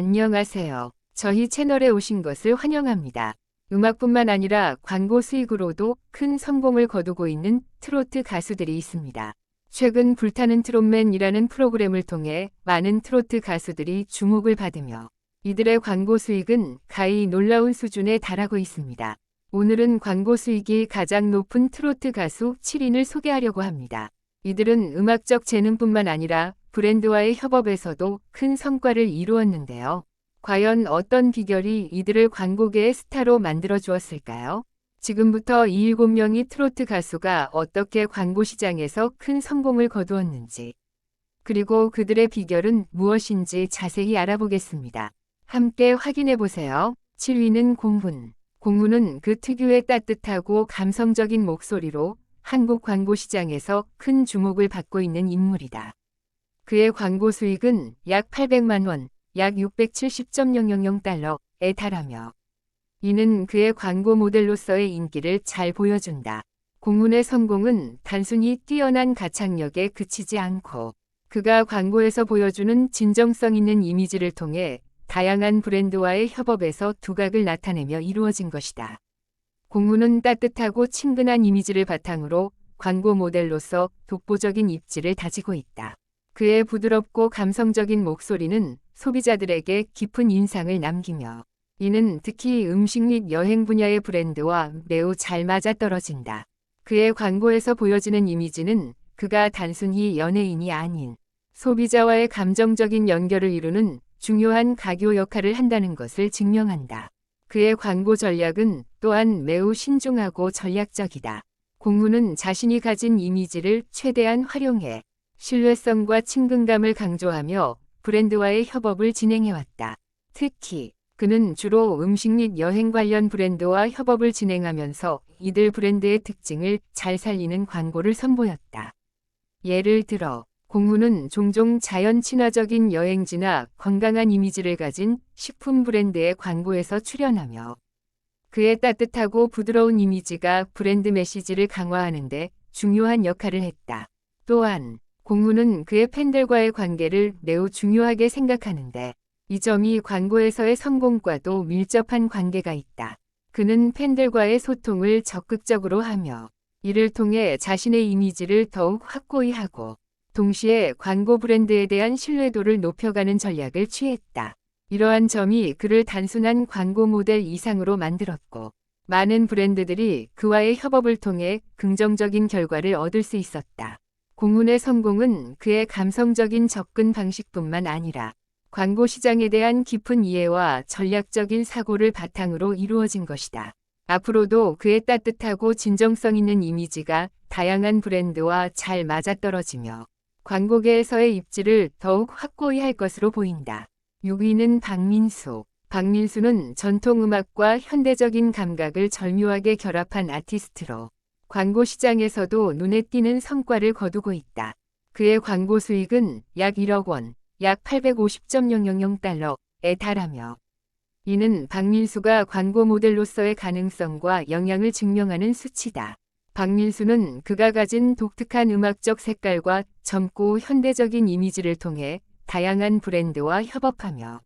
안녕하세요. 저희 채널에 오신 것을 환영합니다. 음악뿐만 아니라 광고 수익으로도 큰 성공을 거두고 있는 트로트 가수들이 있습니다. 최근 불타는 트롯맨이라는 프로그램을 통해 많은 트로트 가수들이 주목을 받으며 이들의 광고 수익은 가히 놀라운 수준에 달하고 있습니다. 오늘은 광고 수익이 가장 높은 트로트 가수 7인을 소개하려고 합니다. 이들은 음악적 재능뿐만 아니라 브랜드와의 협업에서도 큰 성과를 이루었는데요. 과연 어떤 비결이 이들을 광고계의 스타로 만들어 주었을까요? 지금부터 이 7명의 트로트 가수가 어떻게 광고 시장에서 큰 성공을 거두었는지, 그리고 그들의 비결은 무엇인지 자세히 알아보겠습니다. 함께 확인해 보세요. 7위는 공훈. 공훈은 그 특유의 따뜻하고 감성적인 목소리로 한국 광고 시장에서 큰 주목을 받고 있는 인물이다. 그의 광고 수익은 약 800만 원, 약 670.000달러에 달하며 이는 그의 광고 모델로서의 인기를 잘 보여준다. 공훈의 성공은 단순히 뛰어난 가창력에 그치지 않고 그가 광고에서 보여주는 진정성 있는 이미지를 통해 다양한 브랜드와의 협업에서 두각을 나타내며 이루어진 것이다. 공훈은 따뜻하고 친근한 이미지를 바탕으로 광고 모델로서 독보적인 입지를 다지고 있다. 그의 부드럽고 감성적인 목소리는 소비자들에게 깊은 인상을 남기며 이는 특히 음식 및 여행 분야의 브랜드와 매우 잘 맞아떨어진다. 그의 광고에서 보여지는 이미지는 그가 단순히 연예인이 아닌 소비자와의 감정적인 연결을 이루는 중요한 가교 역할을 한다는 것을 증명한다. 그의 광고 전략은 또한 매우 신중하고 전략적이다. 공훈은 자신이 가진 이미지를 최대한 활용해 신뢰성과 친근감을 강조하며 브랜드와의 협업을 진행해왔다. 특히 그는 주로 음식 및 여행 관련 브랜드와 협업을 진행하면서 이들 브랜드의 특징을 잘 살리는 광고를 선보였다. 예를 들어 공훈은 종종 자연 친화적인 여행지나 건강한 이미지를 가진 식품 브랜드의 광고에서 출연하며 그의 따뜻하고 부드러운 이미지가 브랜드 메시지를 강화하는 데 중요한 역할을 했다. 또한 공훈은 그의 팬들과의 관계를 매우 중요하게 생각하는데 이 점이 광고에서의 성공과도 밀접한 관계가 있다. 그는 팬들과의 소통을 적극적으로 하며 이를 통해 자신의 이미지를 더욱 확고히 하고 동시에 광고 브랜드에 대한 신뢰도를 높여가는 전략을 취했다. 이러한 점이 그를 단순한 광고 모델 이상으로 만들었고 많은 브랜드들이 그와의 협업을 통해 긍정적인 결과를 얻을 수 있었다. 공훈의 성공은 그의 감성적인 접근 방식뿐만 아니라 광고 시장에 대한 깊은 이해와 전략적인 사고를 바탕으로 이루어진 것이다. 앞으로도 그의 따뜻하고 진정성 있는 이미지가 다양한 브랜드와 잘 맞아떨어지며 광고계에서의 입지를 더욱 확고히 할 것으로 보인다. 6위는 박민수. 박민수는 전통음악과 현대적인 감각을 절묘하게 결합한 아티스트로 광고 시장에서도 눈에 띄는 성과를 거두고 있다. 그의 광고 수익은 약 1억 원, 약 850.000달러에 달하며 이는 박민수가 광고 모델로서의 가능성과 영향을 증명하는 수치다. 박민수는 그가 가진 독특한 음악적 색깔과 젊고 현대적인 이미지를 통해 다양한 브랜드와 협업하며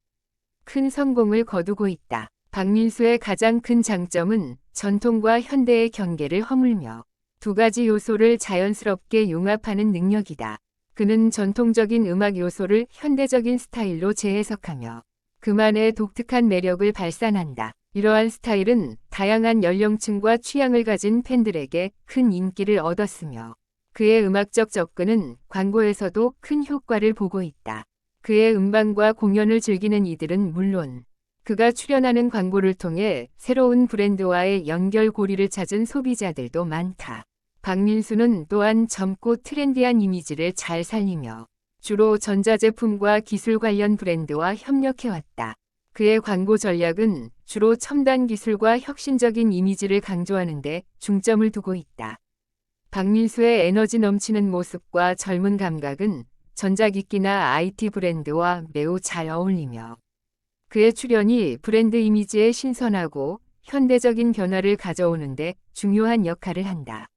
큰 성공을 거두고 있다. 박민수의 가장 큰 장점은 전통과 현대의 경계를 허물며 두 가지 요소를 자연스럽게 융합하는 능력이다. 그는 전통적인 음악 요소를 현대적인 스타일로 재해석하며 그만의 독특한 매력을 발산한다. 이러한 스타일은 다양한 연령층과 취향을 가진 팬들에게 큰 인기를 얻었으며 그의 음악적 접근은 광고에서도 큰 효과를 보고 있다. 그의 음반과 공연을 즐기는 이들은 물론 그가 출연하는 광고를 통해 새로운 브랜드와의 연결고리를 찾은 소비자들도 많다. 박민수는 또한 젊고 트렌디한 이미지를 잘 살리며 주로 전자제품과 기술 관련 브랜드와 협력해왔다. 그의 광고 전략은 주로 첨단 기술과 혁신적인 이미지를 강조하는 데 중점을 두고 있다. 박민수의 에너지 넘치는 모습과 젊은 감각은 전자기기나 IT 브랜드와 매우 잘 어울리며 그의 출연이 브랜드 이미지에 신선하고 현대적인 변화를 가져오는데 중요한 역할을 한다.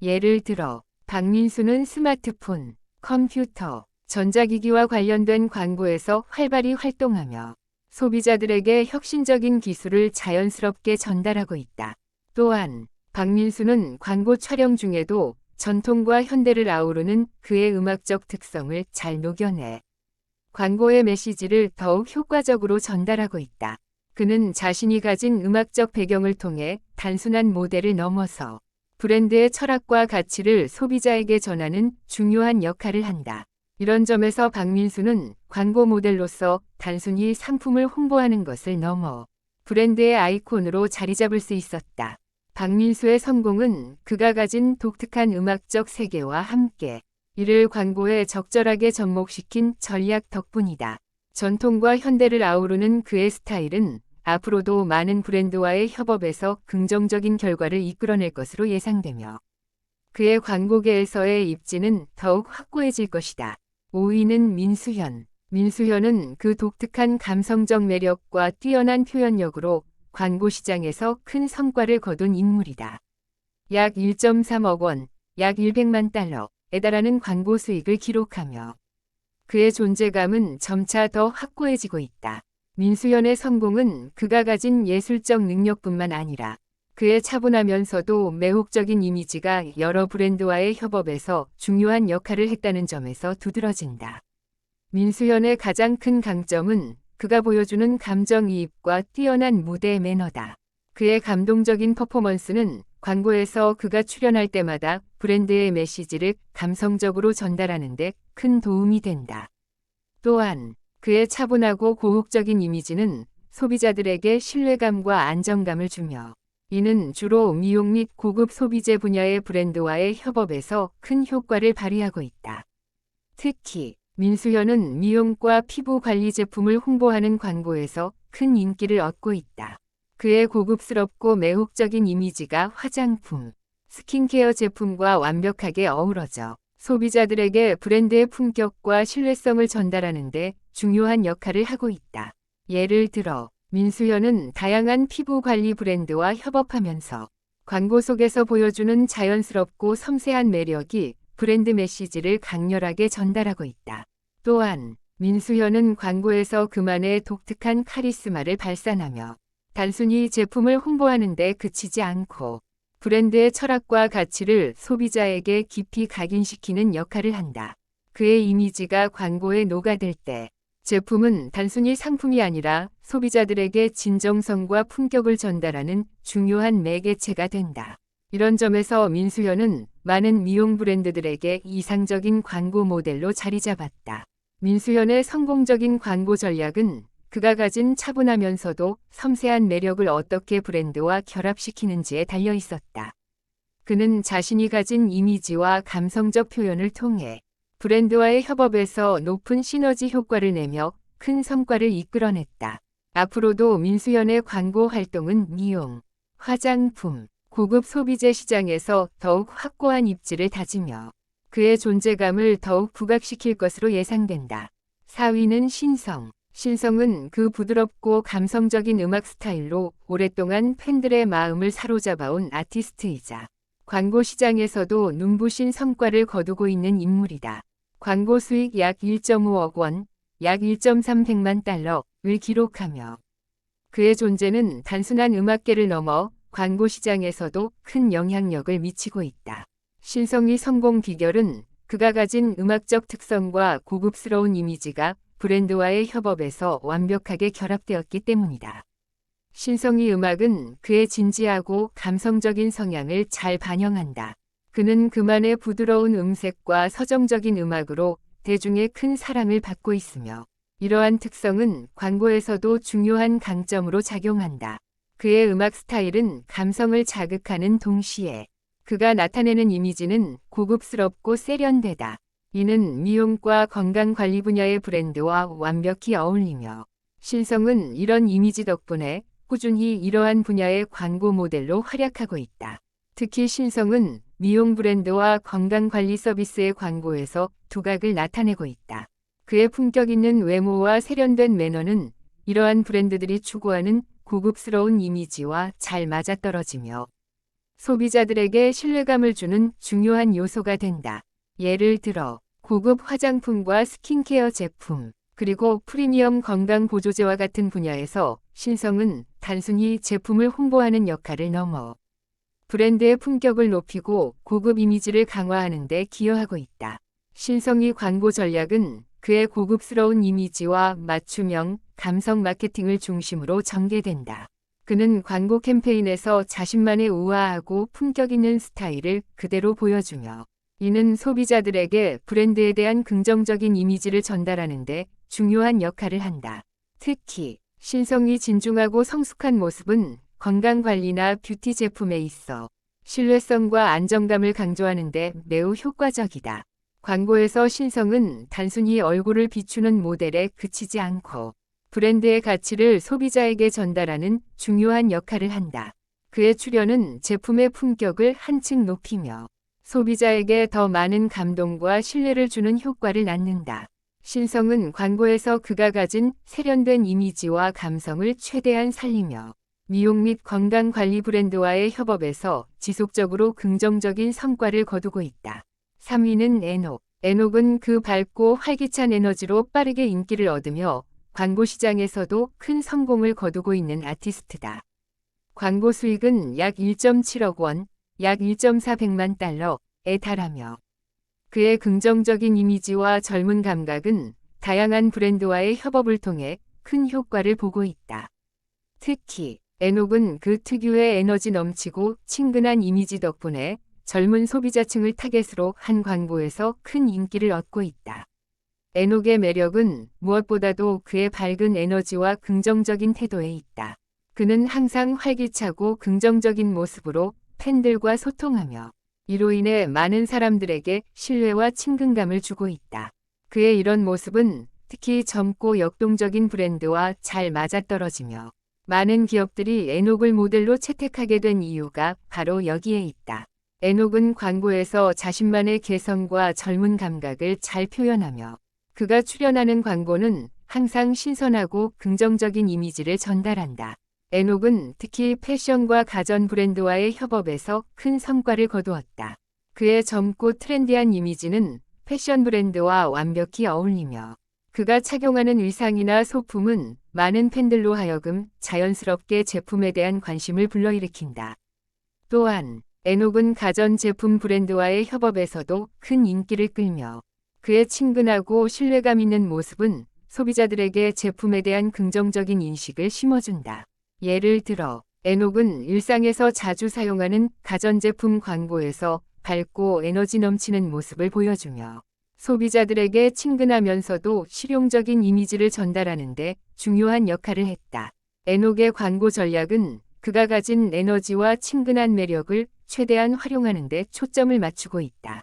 예를 들어 박민수는 스마트폰, 컴퓨터, 전자기기와 관련된 광고에서 활발히 활동하며 소비자들에게 혁신적인 기술을 자연스럽게 전달하고 있다. 또한 박민수는 광고 촬영 중에도 전통과 현대를 아우르는 그의 음악적 특성을 잘 녹여내 광고의 메시지를 더욱 효과적으로 전달하고 있다. 그는 자신이 가진 음악적 배경을 통해 단순한 모델을 넘어서 브랜드의 철학과 가치를 소비자에게 전하는 중요한 역할을 한다. 이런 점에서 박민수는 광고 모델로서 단순히 상품을 홍보하는 것을 넘어 브랜드의 아이콘으로 자리 잡을 수 있었다. 박민수의 성공은 그가 가진 독특한 음악적 세계와 함께 이를 광고에 적절하게 접목시킨 전략 덕분이다. 전통과 현대를 아우르는 그의 스타일은 앞으로도 많은 브랜드와의 협업에서 긍정적인 결과를 이끌어낼 것으로 예상되며 그의 광고계에서의 입지는 더욱 확고해질 것이다. 5위는 민수현. 민수현은 그 독특한 감성적 매력과 뛰어난 표현력으로 광고 시장에서 큰 성과를 거둔 인물이다. 약 1.3억 원, 약 100만 달러 에 달하는 광고 수익을 기록하며 그의 존재감은 점차 더 확고해지고 있다. 민수현의 성공은 그가 가진 예술적 능력뿐만 아니라 그의 차분하면서도 매혹적인 이미지가 여러 브랜드와의 협업에서 중요한 역할을 했다는 점에서 두드러진다. 민수현의 가장 큰 강점은 그가 보여주는 감정이입과 뛰어난 무대 매너다. 그의 감동적인 퍼포먼스는 광고에서 그가 출연할 때마다 브랜드의 메시지를 감성적으로 전달하는 데 큰 도움이 된다. 또한 그의 차분하고 고혹적인 이미지는 소비자들에게 신뢰감과 안정감을 주며 이는 주로 미용 및 고급 소비재 분야의 브랜드와의 협업에서 큰 효과를 발휘하고 있다. 특히 민수현은 미용과 피부 관리 제품을 홍보하는 광고에서 큰 인기를 얻고 있다. 그의 고급스럽고 매혹적인 이미지가 화장품, 스킨케어 제품과 완벽하게 어우러져 소비자들에게 브랜드의 품격과 신뢰성을 전달하는 데 중요한 역할을 하고 있다. 예를 들어 민수현은 다양한 피부 관리 브랜드와 협업하면서 광고 속에서 보여주는 자연스럽고 섬세한 매력이 브랜드 메시지를 강렬하게 전달하고 있다. 또한 민수현은 광고에서 그만의 독특한 카리스마를 발산하며 단순히 제품을 홍보하는 데 그치지 않고 브랜드의 철학과 가치를 소비자에게 깊이 각인시키는 역할을 한다. 그의 이미지가 광고에 녹아들 때 제품은 단순히 상품이 아니라 소비자들에게 진정성과 품격을 전달하는 중요한 매개체가 된다. 이런 점에서 민수현은 많은 미용 브랜드들에게 이상적인 광고 모델로 자리 잡았다. 민수현의 성공적인 광고 전략은 그가 가진 차분하면서도 섬세한 매력을 어떻게 브랜드와 결합시키는지에 달려 있었다. 그는 자신이 가진 이미지와 감성적 표현을 통해 브랜드와의 협업에서 높은 시너지 효과를 내며 큰 성과를 이끌어냈다. 앞으로도 민수연의 광고 활동은 미용, 화장품, 고급 소비재 시장에서 더욱 확고한 입지를 다지며 그의 존재감을 더욱 부각시킬 것으로 예상된다. 4위는 신성. 신성은 그 부드럽고 감성적인 음악 스타일로 오랫동안 팬들의 마음을 사로잡아온 아티스트이자 광고 시장에서도 눈부신 성과를 거두고 있는 인물이다. 광고 수익 약 1.5억 원, 약 1.3백만 달러를 기록하며 그의 존재는 단순한 음악계를 넘어 광고 시장에서도 큰 영향력을 미치고 있다. 신성의 성공 비결은 그가 가진 음악적 특성과 고급스러운 이미지가 브랜드와의 협업에서 완벽하게 결합되었기 때문이다. 신성의 음악은 그의 진지하고 감성적인 성향을 잘 반영한다. 그는 그만의 부드러운 음색과 서정적인 음악으로 대중의 큰 사랑을 받고 있으며 이러한 특성은 광고에서도 중요한 강점으로 작용한다. 그의 음악 스타일은 감성을 자극하는 동시에 그가 나타내는 이미지는 고급스럽고 세련되다. 이는 미용과 건강관리 분야의 브랜드와 완벽히 어울리며 신성은 이런 이미지 덕분에 꾸준히 이러한 분야의 광고 모델로 활약하고 있다. 특히 신성은 미용 브랜드와 건강관리 서비스의 광고에서 두각을 나타내고 있다. 그의 품격 있는 외모와 세련된 매너는 이러한 브랜드들이 추구하는 고급스러운 이미지와 잘 맞아떨어지며 소비자들에게 신뢰감을 주는 중요한 요소가 된다. 예를 들어 고급 화장품과 스킨케어 제품, 그리고 프리미엄 건강 보조제와 같은 분야에서 신성은 단순히 제품을 홍보하는 역할을 넘어 브랜드의 품격을 높이고 고급 이미지를 강화하는 데 기여하고 있다. 신성의 광고 전략은 그의 고급스러운 이미지와 맞춤형 감성 마케팅을 중심으로 전개된다. 그는 광고 캠페인에서 자신만의 우아하고 품격 있는 스타일을 그대로 보여주며 이는 소비자들에게 브랜드에 대한 긍정적인 이미지를 전달하는데 중요한 역할을 한다. 특히 신성이 진중하고 성숙한 모습은 건강관리나 뷰티 제품에 있어 신뢰성과 안정감을 강조하는데 매우 효과적이다. 광고에서 신성은 단순히 얼굴을 비추는 모델에 그치지 않고 브랜드의 가치를 소비자에게 전달하는 중요한 역할을 한다. 그의 출연은 제품의 품격을 한층 높이며 소비자에게 더 많은 감동과 신뢰를 주는 효과를 낳는다. 신성은 광고에서 그가 가진 세련된 이미지와 감성을 최대한 살리며 미용 및 건강 관리 브랜드와의 협업에서 지속적으로 긍정적인 성과를 거두고 있다. 3위는 에녹. 에녹은 그 밝고 활기찬 에너지로 빠르게 인기를 얻으며 광고 시장에서도 큰 성공을 거두고 있는 아티스트다. 광고 수익은 약 1.7억 원, 약 1.4백만 달러에 달하며 그의 긍정적인 이미지와 젊은 감각은 다양한 브랜드와의 협업을 통해 큰 효과를 보고 있다. 특히 에녹은 그 특유의 에너지 넘치고 친근한 이미지 덕분에 젊은 소비자층을 타겟으로 한 광고에서 큰 인기를 얻고 있다. 에녹의 매력은 무엇보다도 그의 밝은 에너지와 긍정적인 태도에 있다. 그는 항상 활기차고 긍정적인 모습으로 팬들과 소통하며 이로 인해 많은 사람들에게 신뢰와 친근감을 주고 있다. 그의 이런 모습은 특히 젊고 역동적인 브랜드와 잘 맞아떨어지며 많은 기업들이 에녹을 모델로 채택하게 된 이유가 바로 여기에 있다. 에녹은 광고에서 자신만의 개성과 젊은 감각을 잘 표현하며 그가 출연하는 광고는 항상 신선하고 긍정적인 이미지를 전달한다. 에녹은 특히 패션과 가전 브랜드와의 협업에서 큰 성과를 거두었다. 그의 젊고 트렌디한 이미지는 패션 브랜드와 완벽히 어울리며 그가 착용하는 의상이나 소품은 많은 팬들로 하여금 자연스럽게 제품에 대한 관심을 불러일으킨다. 또한 에녹은 가전 제품 브랜드와의 협업에서도 큰 인기를 끌며 그의 친근하고 신뢰감 있는 모습은 소비자들에게 제품에 대한 긍정적인 인식을 심어준다. 예를 들어 에녹은 일상에서 자주 사용하는 가전제품 광고에서 밝고 에너지 넘치는 모습을 보여주며 소비자들에게 친근하면서도 실용적인 이미지를 전달하는데 중요한 역할을 했다. 에녹의 광고 전략은 그가 가진 에너지와 친근한 매력을 최대한 활용하는 데 초점을 맞추고 있다.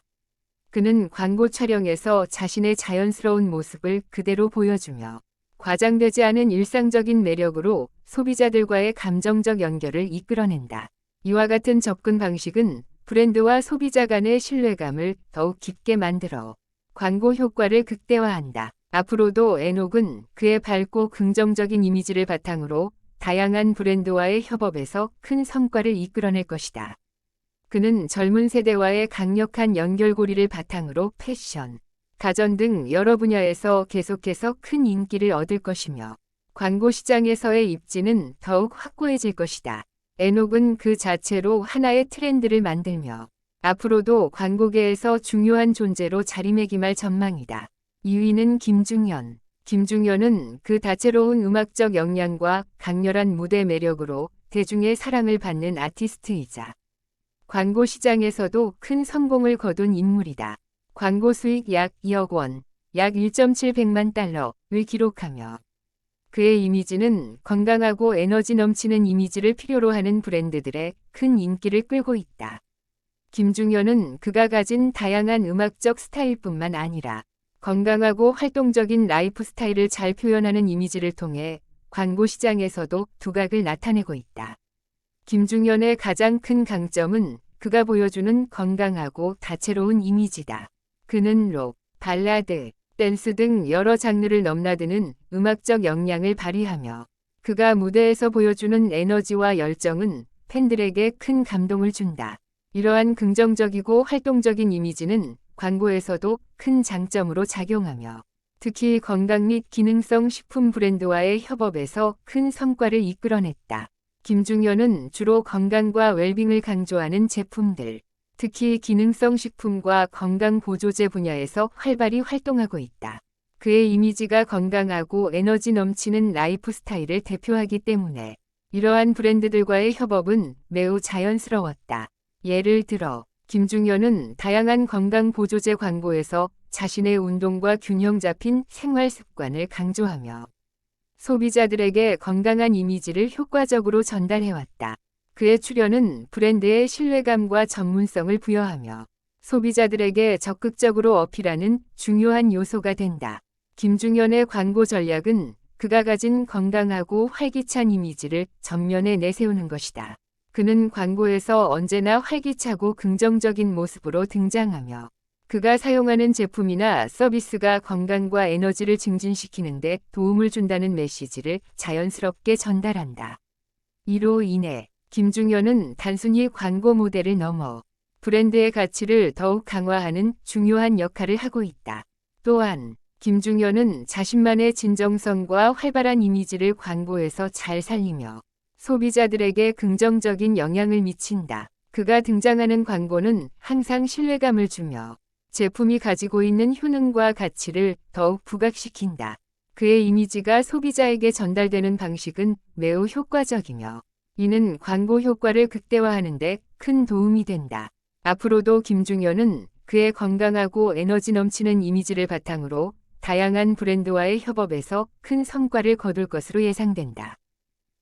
그는 광고 촬영에서 자신의 자연스러운 모습을 그대로 보여주며 과장되지 않은 일상적인 매력으로 소비자들과의 감정적 연결을 이끌어낸다. 이와 같은 접근 방식은 브랜드와 소비자 간의 신뢰감을 더욱 깊게 만들어 광고 효과를 극대화한다. 앞으로도 에녹은 그의 밝고 긍정적인 이미지를 바탕으로 다양한 브랜드와의 협업에서 큰 성과를 이끌어낼 것이다. 그는 젊은 세대와의 강력한 연결고리를 바탕으로 패션, 가전 등 여러 분야에서 계속해서 큰 인기를 얻을 것이며 광고 시장에서의 입지는 더욱 확고해질 것이다. 에녹은 그 자체로 하나의 트렌드를 만들며 앞으로도 광고계에서 중요한 존재로 자리매김할 전망이다. 2위는 김중현. 김중현은 그 다채로운 음악적 역량과 강렬한 무대 매력으로 대중의 사랑을 받는 아티스트이자 광고 시장에서도 큰 성공을 거둔 인물이다. 광고 수익 약 2억 원, 약 1.7백만 달러를 기록하며 그의 이미지는 건강하고 에너지 넘치는 이미지를 필요로 하는 브랜드들의 큰 인기를 끌고 있다. 김중현은 그가 가진 다양한 음악적 스타일뿐만 아니라 건강하고 활동적인 라이프 스타일을 잘 표현하는 이미지를 통해 광고 시장에서도 두각을 나타내고 있다. 김중현의 가장 큰 강점은 그가 보여주는 건강하고 다채로운 이미지다. 그는 록, 발라드, 댄스 등 여러 장르를 넘나드는 음악적 역량을 발휘하며 그가 무대에서 보여주는 에너지와 열정은 팬들에게 큰 감동을 준다. 이러한 긍정적이고 활동적인 이미지는 광고에서도 큰 장점으로 작용하며 특히 건강 및 기능성 식품 브랜드와의 협업에서 큰 성과를 이끌어냈다. 김중현은 주로 건강과 웰빙을 강조하는 제품들, 특히 기능성 식품과 건강 보조제 분야에서 활발히 활동하고 있다. 그의 이미지가 건강하고 에너지 넘치는 라이프 스타일을 대표하기 때문에 이러한 브랜드들과의 협업은 매우 자연스러웠다. 예를 들어 김중현은 다양한 건강 보조제 광고에서 자신의 운동과 균형 잡힌 생활 습관을 강조하며 소비자들에게 건강한 이미지를 효과적으로 전달해왔다. 그의 출연은 브랜드의 신뢰감과 전문성을 부여하며 소비자들에게 적극적으로 어필하는 중요한 요소가 된다. 김중현의 광고 전략은 그가 가진 건강하고 활기찬 이미지를 전면에 내세우는 것이다. 그는 광고에서 언제나 활기차고 긍정적인 모습으로 등장하며 그가 사용하는 제품이나 서비스가 건강과 에너지를 증진시키는데 도움을 준다는 메시지를 자연스럽게 전달한다. 이로 인해 김중현은 단순히 광고 모델을 넘어 브랜드의 가치를 더욱 강화하는 중요한 역할을 하고 있다. 또한 김중현은 자신만의 진정성과 활발한 이미지를 광고에서 잘 살리며 소비자들에게 긍정적인 영향을 미친다. 그가 등장하는 광고는 항상 신뢰감을 주며 제품이 가지고 있는 효능과 가치를 더욱 부각시킨다. 그의 이미지가 소비자에게 전달되는 방식은 매우 효과적이며 이는 광고 효과를 극대화하는데 큰 도움이 된다. 앞으로도 김중현은 그의 건강하고 에너지 넘치는 이미지를 바탕으로 다양한 브랜드와의 협업에서 큰 성과를 거둘 것으로 예상된다.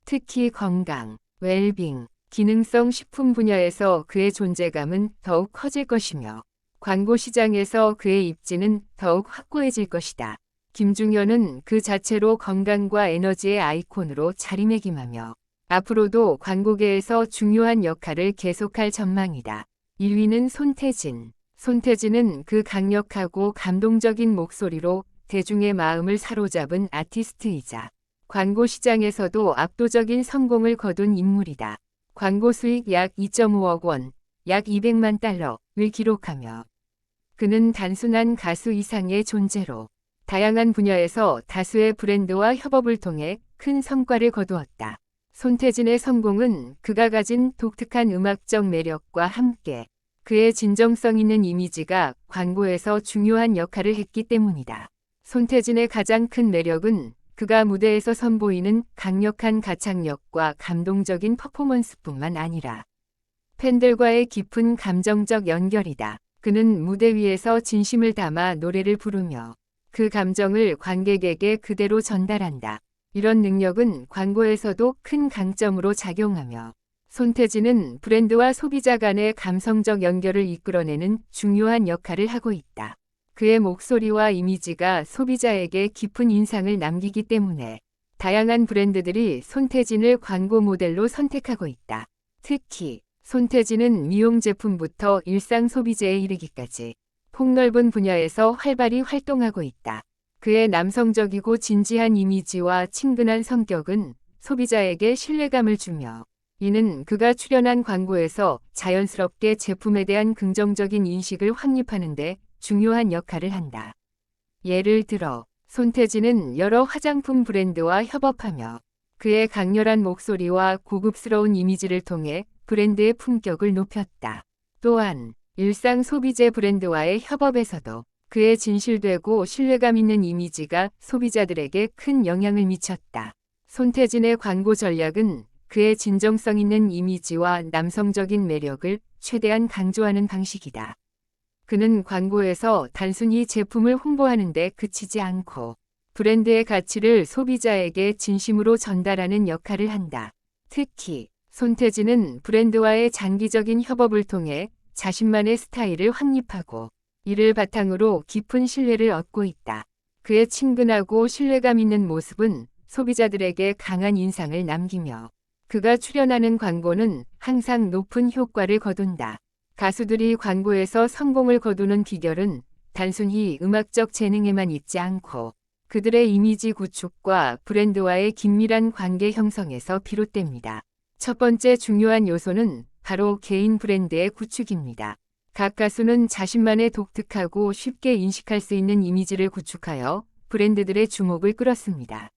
특히 건강, 웰빙, 기능성 식품 분야에서 그의 존재감은 더욱 커질 것이며 광고 시장에서 그의 입지는 더욱 확고해질 것이다. 김중현은 그 자체로 건강과 에너지의 아이콘으로 자리매김하며 앞으로도 광고계에서 중요한 역할을 계속할 전망이다. 1위는 손태진. 손태진은 그 강력하고 감동적인 목소리로 대중의 마음을 사로잡은 아티스트이자 광고 시장에서도 압도적인 성공을 거둔 인물이다. 광고 수익 약 2.5억 원, 약 200만 달러를 기록하며 그는 단순한 가수 이상의 존재로 다양한 분야에서 다수의 브랜드와 협업을 통해 큰 성과를 거두었다. 손태진의 성공은 그가 가진 독특한 음악적 매력과 함께 그의 진정성 있는 이미지가 광고에서 중요한 역할을 했기 때문이다. 손태진의 가장 큰 매력은 그가 무대에서 선보이는 강력한 가창력과 감동적인 퍼포먼스뿐만 아니라 팬들과의 깊은 감정적 연결이다. 그는 무대 위에서 진심을 담아 노래를 부르며 그 감정을 관객에게 그대로 전달한다. 이런 능력은 광고에서도 큰 강점으로 작용하며 손태진은 브랜드와 소비자 간의 감성적 연결을 이끌어내는 중요한 역할을 하고 있다. 그의 목소리와 이미지가 소비자에게 깊은 인상을 남기기 때문에 다양한 브랜드들이 손태진을 광고 모델로 선택하고 있다. 특히 손태진은 미용 제품부터 일상 소비재에 이르기까지 폭넓은 분야에서 활발히 활동하고 있다. 그의 남성적이고 진지한 이미지와 친근한 성격은 소비자에게 신뢰감을 주며 이는 그가 출연한 광고에서 자연스럽게 제품에 대한 긍정적인 인식을 확립하는데 중요한 역할을 한다. 예를 들어 손태진은 여러 화장품 브랜드와 협업하며 그의 강렬한 목소리와 고급스러운 이미지를 통해 브랜드의 품격을 높였다. 또한 일상 소비재 브랜드와의 협업에서도 그의 진실되고 신뢰감 있는 이미지가 소비자들에게 큰 영향을 미쳤다. 손태진의 광고 전략은 그의 진정성 있는 이미지와 남성적인 매력을 최대한 강조하는 방식이다. 그는 광고에서 단순히 제품을 홍보하는 데 그치지 않고 브랜드의 가치를 소비자에게 진심으로 전달하는 역할을 한다. 특히 손태진은 브랜드와의 장기적인 협업을 통해 자신만의 스타일을 확립하고 이를 바탕으로 깊은 신뢰를 얻고 있다. 그의 친근하고 신뢰감 있는 모습은 소비자들에게 강한 인상을 남기며 그가 출연하는 광고는 항상 높은 효과를 거둔다. 가수들이 광고에서 성공을 거두는 비결은 단순히 음악적 재능에만 있지 않고 그들의 이미지 구축과 브랜드와의 긴밀한 관계 형성에서 비롯됩니다. 첫 번째 중요한 요소는 바로 개인 브랜드의 구축입니다. 각 가수는 자신만의 독특하고 쉽게 인식할 수 있는 이미지를 구축하여 브랜드들의 주목을 끌었습니다.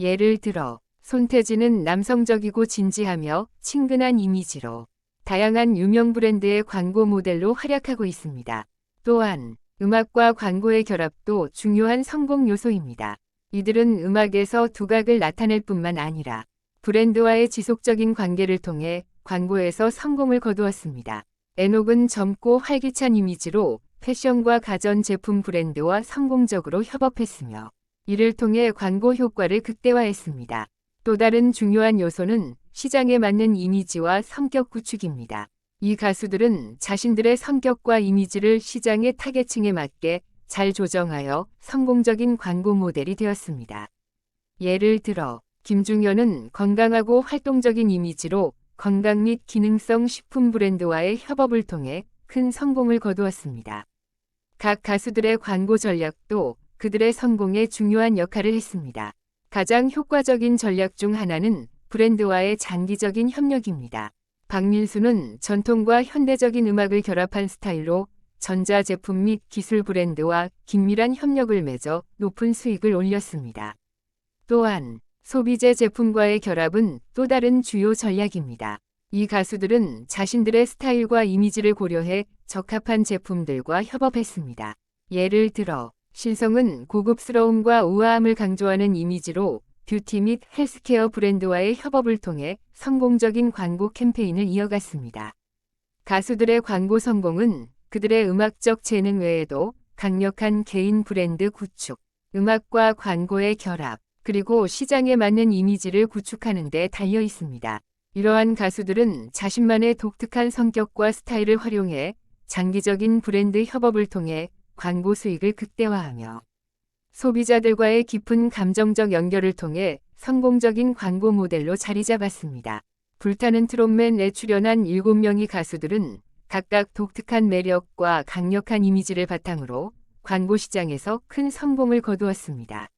예를 들어 손태진은 남성적이고 진지하며 친근한 이미지로 다양한 유명 브랜드의 광고 모델로 활약하고 있습니다. 또한 음악과 광고의 결합도 중요한 성공 요소입니다. 이들은 음악에서 두각을 나타낼 뿐만 아니라 브랜드와의 지속적인 관계를 통해 광고에서 성공을 거두었습니다. 에녹은 젊고 활기찬 이미지로 패션과 가전 제품 브랜드와 성공적으로 협업했으며 이를 통해 광고 효과를 극대화했습니다. 또 다른 중요한 요소는 시장에 맞는 이미지와 성격 구축입니다. 이 가수들은 자신들의 성격과 이미지를 시장의 타겟층에 맞게 잘 조정하여 성공적인 광고 모델이 되었습니다. 예를 들어 김중현은 건강하고 활동적인 이미지로 건강 및 기능성 식품 브랜드와의 협업을 통해 큰 성공을 거두었습니다. 각 가수들의 광고 전략도 그들의 성공에 중요한 역할을 했습니다. 가장 효과적인 전략 중 하나는 브랜드와의 장기적인 협력입니다. 박민수는 전통과 현대적인 음악을 결합한 스타일로 전자제품 및 기술 브랜드와 긴밀한 협력을 맺어 높은 수익을 올렸습니다. 또한 소비재 제품과의 결합은 또 다른 주요 전략입니다. 이 가수들은 자신들의 스타일과 이미지를 고려해 적합한 제품들과 협업했습니다. 예를 들어 신성은 고급스러움과 우아함을 강조하는 이미지로 뷰티 및 헬스케어 브랜드와의 협업을 통해 성공적인 광고 캠페인을 이어갔습니다. 가수들의 광고 성공은 그들의 음악적 재능 외에도 강력한 개인 브랜드 구축, 음악과 광고의 결합, 그리고 시장에 맞는 이미지를 구축하는 데 달려 있습니다. 이러한 가수들은 자신만의 독특한 성격과 스타일을 활용해 장기적인 브랜드 협업을 통해 광고 수익을 극대화하며 소비자들과의 깊은 감정적 연결을 통해 성공적인 광고 모델로 자리 잡았습니다. 불타는 트롯맨에 출연한 7명의 가수들은 각각 독특한 매력과 강력한 이미지를 바탕으로 광고 시장에서 큰 성공을 거두었습니다.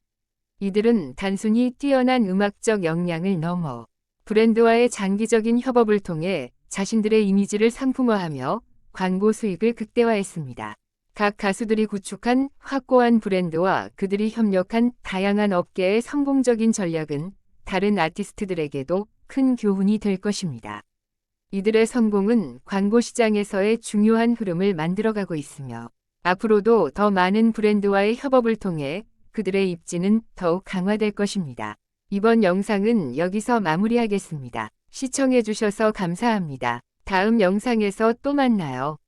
이들은 단순히 뛰어난 음악적 역량을 넘어 브랜드와의 장기적인 협업을 통해 자신들의 이미지를 상품화하며 광고 수익을 극대화했습니다. 각 가수들이 구축한 확고한 브랜드와 그들이 협력한 다양한 업계의 성공적인 전략은 다른 아티스트들에게도 큰 교훈이 될 것입니다. 이들의 성공은 광고 시장에서의 중요한 흐름을 만들어가고 있으며 앞으로도 더 많은 브랜드와의 협업을 통해 그들의 입지는 더욱 강화될 것입니다. 이번 영상은 여기서 마무리하겠습니다. 시청해주셔서 감사합니다. 다음 영상에서 또 만나요.